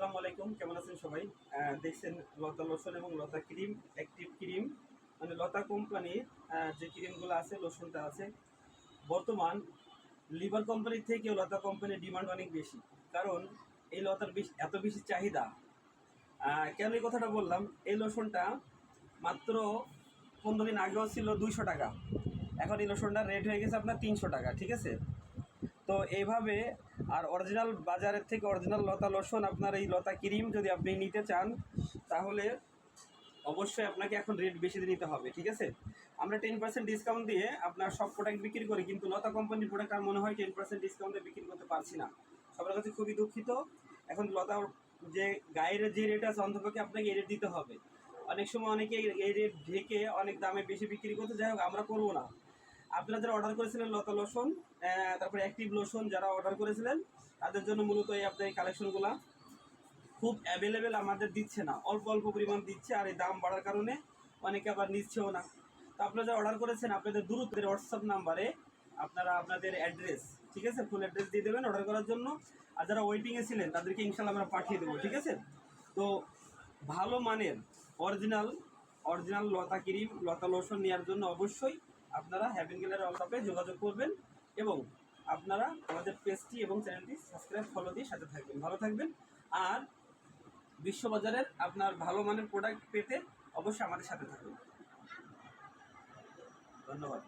আসসালামু আলাইকুম, কেমন আছেন সবাই? দেখছেন লতা লোশন এবং লতা ক্রিম অ্যাক্টিভ ক্রিম মানে লতা কোম্পানির যে ক্রিমগুলো আছে, লোশনটা আছে। বর্তমান লিভার কোম্পানির থেকেও লতা কোম্পানির ডিমান্ড অনেক বেশি। কারণ এই লতার বেশি, এত বেশি চাহিদা। কেন এই কথাটা বললাম? এই লোশনটা মাত্র পনেরো দিন আগেও ছিল দুইশো টাকা। এখন এই লোশনটার রেট হয়ে গেছে আপনার তিনশো টাকা, ঠিক আছে? তো এইভাবে আর অরিজিনাল বাজারের থেকে অরিজিনাল লতা লোশন আপনার এই লতা ক্রিম যদি আপনি নিতে চান, তাহলে অবশ্যই আপনাকে এখন রেট বেশি নিতে হবে, ঠিক আছে? আমরা টেন পার্সেন্ট ডিসকাউন্ট দিয়ে আপনার সব প্রোডাক্ট বিক্রি করি, কিন্তু লতা কোম্পানির প্রোডাক্ট আর মনে হয় টেন পার্সেন্ট ডিসকাউন্টে বিক্রি করতে পারছি না। সবার কাছে খুবই দুঃখিত। এখন লতা যে গায়ের যে রেট আছে, অন্তপক্ষে আপনাকে এই রেট দিতে হবে। অনেক সময় অনেকে এই রেট ঢেকে অনেক দামে বেশি বিক্রি করতে, যাই হোক, আমরা করব না। আপনারা যারা অর্ডার করেছিলেন লতা লোশন তারপরে অ্যাক্টিভ লোশন যারা অর্ডার করেছিলেন, তাদের জন্য মূলত এই আপনার এই কালেকশনগুলো খুব অ্যাভেলেবেল আমাদের দিচ্ছে না। অল্প অল্প পরিমাণ দিচ্ছে আর এই দাম বাড়ার কারণে অনেকে আবার নিচ্ছেও না। তো আপনারা যারা অর্ডার করেছেন, আপনাদের দূরত্বের হোয়াটসঅ্যাপ নাম্বারে আপনারা আপনাদের অ্যাড্রেস ঠিক আছে? ফুল অ্যাড্রেস দিয়ে দেবেন অর্ডার করার জন্য। আর যারা ওয়েটিংয়ে ছিলেন, তাদেরকে ইনশাল্লাহ আমরা পাঠিয়ে দেবো, ঠিক আছে? তো ভালো মানের original original Lata cream, Lata lotion নেওয়ার জন্য অবশ্যই আপনারা হ্যাভিং গেলের অলটাপে যোগাযোগ করবেন এবং আপনারা আমাদের পেজটি এবং চ্যানেলটি সাবস্ক্রাইব ফলো দিয়ে সাথে থাকবেন। ভালো থাকবেন। আর বিশ্ববাজারের আপনার ভালো মানের প্রোডাক্ট পেতে অবশ্যই আমাদের সাথে থাকবেন ধন্যবাদ।